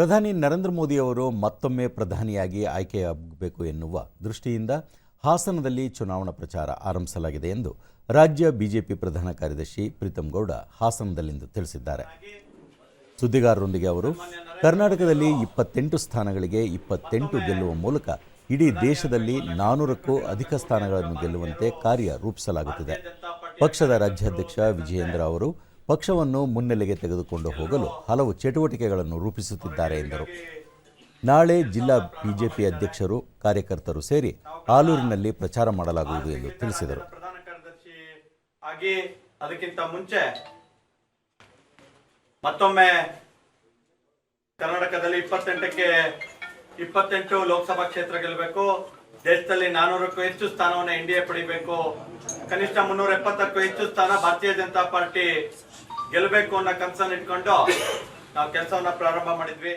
ಪ್ರಧಾನಿ ನರೇಂದ್ರ ಮೋದಿ ಅವರು ಮತ್ತೊಮ್ಮೆ ಪ್ರಧಾನಿಯಾಗಿ ಆಯ್ಕೆಯಾಗಬೇಕು ಎನ್ನುವ ದೃಷ್ಟಿಯಿಂದ ಹಾಸನದಲ್ಲಿ ಚುನಾವಣಾ ಪ್ರಚಾರ ಆರಂಭಿಸಲಾಗಿದೆ ಎಂದು ರಾಜ್ಯ ಬಿಜೆಪಿ ಪ್ರಧಾನ ಕಾರ್ಯದರ್ಶಿ ಪ್ರೀತಂ ಗೌಡ ಹಾಸನದಲ್ಲಿಂದು ತಿಳಿಸಿದ್ದಾರೆ. ಸುದ್ದಿಗಾರರೊಂದಿಗೆ ಅವರು, ಕರ್ನಾಟಕದಲ್ಲಿ ಇಪ್ಪತ್ತೆಂಟು ಸ್ಥಾನಗಳಿಗೆ ಇಪ್ಪತ್ತೆಂಟು ಗೆಲ್ಲುವ ಮೂಲಕ ಇಡೀ ದೇಶದಲ್ಲಿ ನಾನೂರಕ್ಕೂ ಅಧಿಕ ಸ್ಥಾನಗಳನ್ನು ಗೆಲ್ಲುವಂತೆ ಕಾರ್ಯ ರೂಪಿಸಲಾಗುತ್ತಿದೆ. ಪಕ್ಷದ ರಾಜ್ಯಾಧ್ಯಕ್ಷ ವಿಜಯೇಂದ್ರ ಅವರು ಪಕ್ಷವನ್ನು ಮುನ್ನೆಲೆಗೆ ತೆಗೆದುಕೊಂಡು ಹೋಗಲು ಹಲವು ಚಟುವಟಿಕೆಗಳನ್ನು ರೂಪಿಸುತ್ತಿದ್ದಾರೆ ಎಂದರು. ನಾಳೆ ಜಿಲ್ಲಾ ಬಿಜೆಪಿ ಅಧ್ಯಕ್ಷರು, ಕಾರ್ಯಕರ್ತರು ಸೇರಿ ಆಲೂರಿನಲ್ಲಿ ಪ್ರಚಾರ ಮಾಡಲಾಗುವುದು ಎಂದು ತಿಳಿಸಿದರು. ಆಗಿ ಅದಕ್ಕಿಂತ ಮುಂಚೆ ಮತ್ತೊಮ್ಮೆ ಕರ್ನಾಟಕದಲ್ಲಿ ಇಪ್ಪತ್ತೆಂಟಕ್ಕೆ ಇಪ್ಪತ್ತೆಂಟು ಲೋಕಸಭಾ ಕ್ಷೇತ್ರ ಗೆಲ್ಲಬೇಕು. ದೇಶದಲ್ಲಿ ನಾನೂರಕ್ಕೂ ಹೆಚ್ಚು ಸ್ಥಾನವನ್ನು ಎನ್ ಡಿ ಪಡಿಬೇಕು. ಕನಿಷ್ಠ ಮುನ್ನೂರ ಎಪ್ಪತ್ತಕ್ಕೂ ಹೆಚ್ಚು ಸ್ಥಾನ ಭಾರತೀಯ ಜನತಾ ಪಾರ್ಟಿ ಗೆಲ್ಲಬೇಕು ಅನ್ನೋ ಕನ್ಸರ್ನ್ ಇಟ್ಕೊಂಡು ನಾವು ಕೆಲಸವನ್ನ ಪ್ರಾರಂಭ ಮಾಡಿದ್ವಿ.